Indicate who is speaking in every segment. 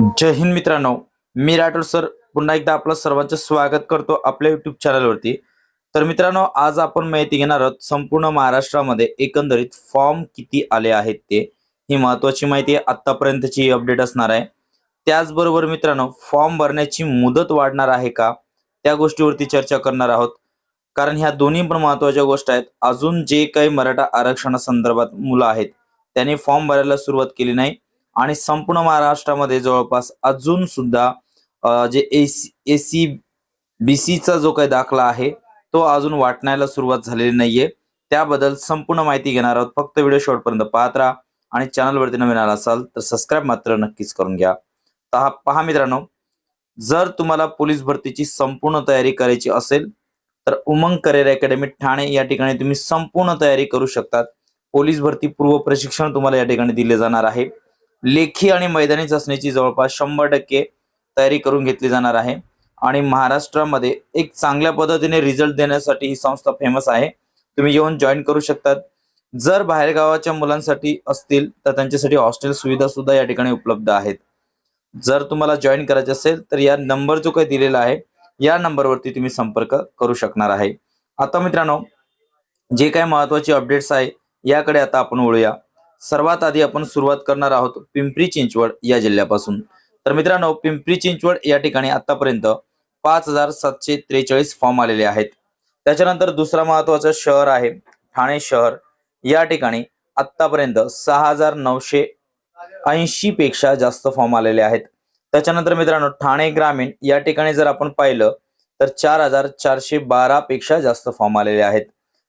Speaker 1: जय हिंद मित्रांनो मी राठोड सर. पुन्हा एकदा आपलं सर्वांचं स्वागत करतो आपल्या युट्यूब चॅनलवरती तर मित्रांनो आज आपण माहिती घेणार आहोत संपूर्ण महाराष्ट्रामध्ये एकंदरीत फॉर्म किती आले आहेत ते. ही महत्वाची माहिती आतापर्यंतची अपडेट असणार आहे. त्याचबरोबर मित्रांनो फॉर्म भरण्याची मुदत वाढणार आहे का? त्या गोष्टीवरती चर्चा करणार आहोत. कारण ह्या दोन्ही पण महत्त्वाच्या गोष्ट आहेत. अजून जे काही मराठा आरक्षणासंदर्भात मुलं आहेत त्यांनी फॉर्म भरायला सुरुवात केली नाही. आणि संपूर्ण महाराष्ट्रामध्ये जवळपास अजून सुद्धा जे एसी एसी बीसीचा जो काही दाखला आहे तो अजून वाटण्याला सुरुवात झालेली नाहीये. त्याबद्दल संपूर्ण माहिती घेणार आहोत. फक्त व्हिडिओ शेवटपर्यंत पाहत राहा आणि चॅनलवरती नवीन आला असाल तर सबस्क्राईब मात्र नक्कीच करून घ्या. तर पहा मित्रांनो जर तुम्हाला पोलीस भरतीची संपूर्ण तयारी करायची असेल तर उमंग करिअर अकॅडमी ठाणे या ठिकाणी तुम्ही संपूर्ण तयारी करू शकतात. पोलीस भरती पूर्व प्रशिक्षण तुम्हाला या ठिकाणी दिले जाणार आहे. लेखी आणि मैदानी चाचणीची जवळपास शंभर टक्के तयारी करून घेतली जाणार आहे. आणि महाराष्ट्रामध्ये एक चांगल्या पद्धतीने रिझल्ट देण्यासाठी ही संस्था फेमस आहे. तुम्ही येऊन जॉईन करू शकतात. जर बाहेरगावाच्या मुलांसाठी असतील तर त्यांच्यासाठी हॉस्टेल सुविधा सुद्धा या ठिकाणी उपलब्ध आहेत. जर तुम्हाला जॉईन करायचे असेल तर या नंबर जो काही दिलेला आहे या नंबरवरती तुम्ही संपर्क करू शकणार आहे. आता मित्रांनो जे काही महत्त्वाचे अपडेट्स आहे याकडे आता आपण वळूया. सर्वात आधी आपण सुरुवात करणार आहोत पिंपरी चिंचवड या जिल्ह्यापासून. तर मित्रांनो पिंपरी चिंचवड या ठिकाणी आतापर्यंत पाच हजार सातशे त्रेचाळीस फॉर्म आलेले आहेत. त्याच्यानंतर दुसरा महत्वाचं शहर आहे ठाणे शहर. या ठिकाणी आतापर्यंत सहा हजार नऊशे ऐंशी पेक्षा जास्त फॉर्म आलेले आहेत. त्याच्यानंतर मित्रांनो ठाणे ग्रामीण या ठिकाणी जर आपण पाहिलं तर चार हजार चारशे बारा पेक्षा जास्त फॉर्म आलेले आहेत.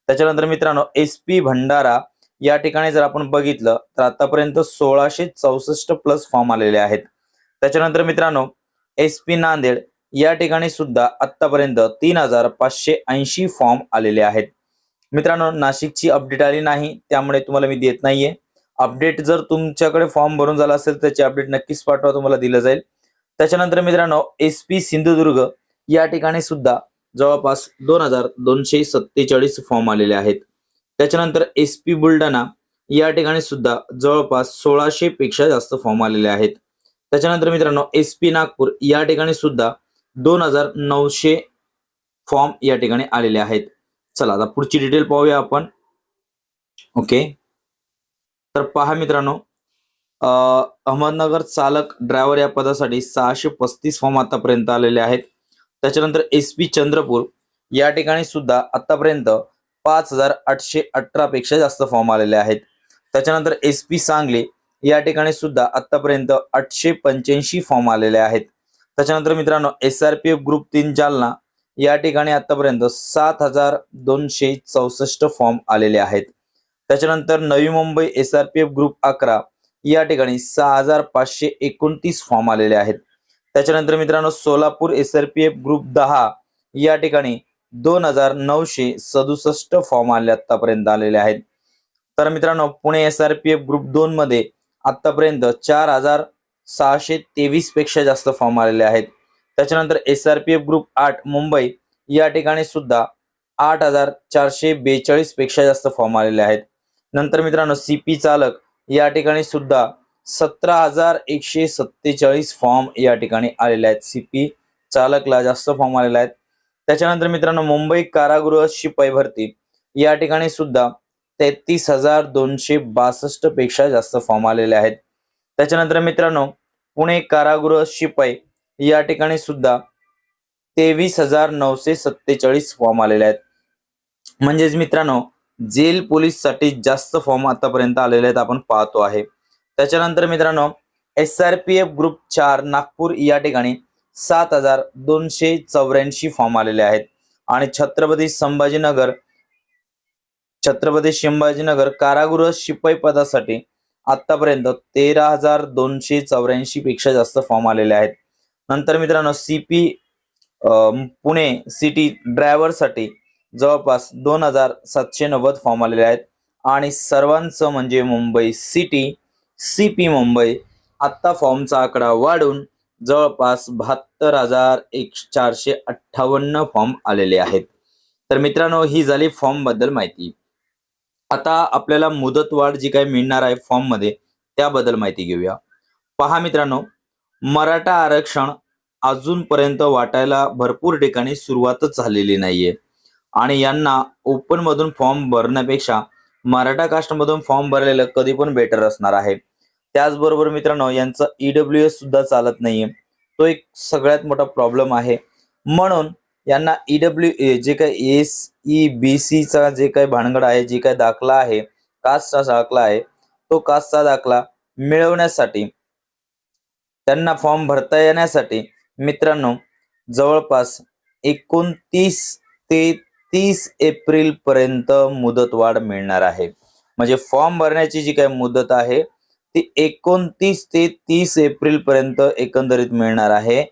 Speaker 1: त्याच्यानंतर मित्रांनो एस पी भंडारा या ठिकाणी जर आपण बघितलं तर आतापर्यंत सोळाशे चौसष्ट प्लस फॉर्म आलेले आहेत. त्याच्यानंतर मित्रांनो एस पी नांदेड या ठिकाणी सुद्धा आतापर्यंत तीन हजार पाचशे ऐंशी फॉर्म आलेले आहेत. मित्रांनो नाशिकची अपडेट आली नाही त्यामुळे तुम्हाला मी देत नाहीये. अपडेट जर तुमच्याकडे फॉर्म भरून झाला असेल त्याची अपडेट नक्कीच पाठवा तुम्हाला दिलं जाईल. त्याच्यानंतर मित्रांनो एस पी सिंधुदुर्ग या ठिकाणी सुद्धा जवळपास दोन हजार दोनशे सत्तेचाळीस फॉर्म आलेले आहेत. त्याच्यानंतर एस पी बुलढाणा या ठिकाणी सुद्धा जवळपास सोळाशे पेक्षा जास्त फॉर्म आलेले आहेत. त्याच्यानंतर मित्रांनो एस पी नागपूर या ठिकाणी सुद्धा दोन हजार नऊशे फॉर्म या ठिकाणी आलेले आहेत. चला आता पुढची डिटेल पाहूया आपण. ओके. तर पहा मित्रांनो अहमदनगर चालक ड्रायव्हर या पदासाठी सहाशे पस्तीस फॉर्म आतापर्यंत आलेले आहेत. त्याच्यानंतर एस पी चंद्रपूर या ठिकाणी सुद्धा आतापर्यंत पाच हजार आठशे अठरा पेक्षा जास्त फॉर्म आलेले आहेत. त्याच्यानंतर एस पी सांगली या ठिकाणी सुद्धा आतापर्यंत आठशे पंच्याऐंशी फॉर्म आलेले आहेत. त्याच्यानंतर मित्रांनो S R P F group तीन जालना या ठिकाणी आतापर्यंत सात हजार दोनशे चौसष्ट फॉर्म आलेले आहेत. त्याच्यानंतर Navi Mumbai S R P F group अकरा या ठिकाणी सहा हजार पाचशे एकोणतीस फॉर्म आलेले आहेत. त्याच्यानंतर मित्रांनो Solapur S R P F group दहा या ठिकाणी दोन हजार नऊशे सदुसष्ट फॉर्म आले आतापर्यंत आलेले आहेत. तर मित्रांनो Pune S R P F group दोन मध्ये आतापर्यंत चार हजार सहाशे तेवीसपेक्षा जास्त फॉर्म आलेले आहेत. त्याच्यानंतर S R P F group आठ मुंबई या ठिकाणी सुद्धा आठ हजार चारशे बेचाळीसपेक्षा जास्त फॉर्म आलेले आहेत. नंतर मित्रांनो सीपी चालक या ठिकाणी सुद्धा सतरा हजार एकशे सत्तेचाळीस फॉर्म या ठिकाणी आलेले आहेत. सीपी चालकला जास्त फॉर्म आलेले आहेत त्याच्यानंतर मित्रांनो मुंबई कारागृह शिपाई भरती या ठिकाणी सुद्धा तेहतीस हजार दोनशे बासष्टपेक्षा जास्त फॉर्म आलेले आहेत. त्याच्यानंतर मित्रांनो पुणे कारागृह शिपाई या ठिकाणी सुद्धा तेवीस हजार नऊशे सत्तेचाळीस फॉर्म आलेले आहेत. म्हणजेच मित्रांनो जेल पोलीससाठी जास्त फॉर्म आतापर्यंत आलेले आहेत आपण पाहतो आहे. त्याच्यानंतर मित्रांनो S R P F group चार नागपूर या ठिकाणी सात हजार दोनशे चौऱ्याऐंशी फॉर्म आलेले आहेत. आणि छत्रपती संभाजीनगर छत्रपती संभाजीनगर कारागृह शिपाई पदासाठी आतापर्यंत तेरा हजार दोनशे चौऱ्याऐंशी पेक्षा जास्त फॉर्म आलेले आहेत. नंतर मित्रांनो सीपी पुणे सिटी ड्रायव्हरसाठी जवळपास दोन हजार सातशे नव्वद फॉर्म आलेले आहेत. आणि सर्वांचं म्हणजे मुंबई सिटी सीपी मुंबई आत्ता फॉर्मचा आकडा वाढून जवळपास बहात्तर हजार एक चारशे अठ्ठावन्न फॉर्म आलेले आहेत. तर मित्रांनो ही झाली फॉर्मबद्दल माहिती. आता आपल्याला मुदतवाढ जी काही मिळणार आहे फॉर्ममध्ये त्याबद्दल माहिती घेऊया. पहा मित्रांनो मराठा आरक्षण अजूनपर्यंत वाटायला भरपूर ठिकाणी सुरुवातच झालेली नाहीये. आणि यांना ओपन मधून फॉर्म भरण्यापेक्षा मराठा कास्टमधून फॉर्म भरलेलं कधी पण बेटर असणार आहे. त्याचबरोबर मित्रांनो यांचा ईडब्ल्यू एस सुद्धा चालत नाहीये. तो एक सगळ्यात मोठा प्रॉब्लेम आहे. म्हणून यांना ईडब्ल्यू जे काही एस ई बी चा जे काही भानगड आहे जे काही दाखला आहे कास्टचा दाखला आहे तो कास्टचा दाखला मिळवण्यासाठी त्यांना फॉर्म भरता येण्यासाठी मित्रांनो जवळपास एकोणतीस ते तीस एप्रिल पर्यंत मुदतवाढ मिळणार आहे. म्हणजे फॉर्म भरण्याची जी काही मुदत आहे ती एकोणतीस ते तीस एप्रिल पर्यंत एकंदरीत मिळणार आहे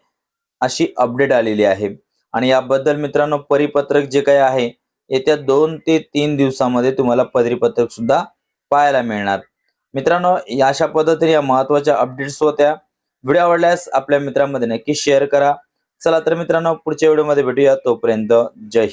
Speaker 1: अशी अपडेट आलेली आहे. आणि याबद्दल मित्रांनो परिपत्रक जे काही आहे येत्या दोन ते तीन दिवसामध्ये तुम्हाला परिपत्रक सुद्धा पाहायला मिळणार. मित्रांनो या अशा पद्धतीने या महत्त्वाच्या अपडेट्स होत्या. व्हिडिओ आवडल्यास आपल्या मित्रांमध्ये नक्की शेअर करा. चला तर मित्रांनो पुढच्या व्हिडिओमध्ये भेटूया. तोपर्यंत जय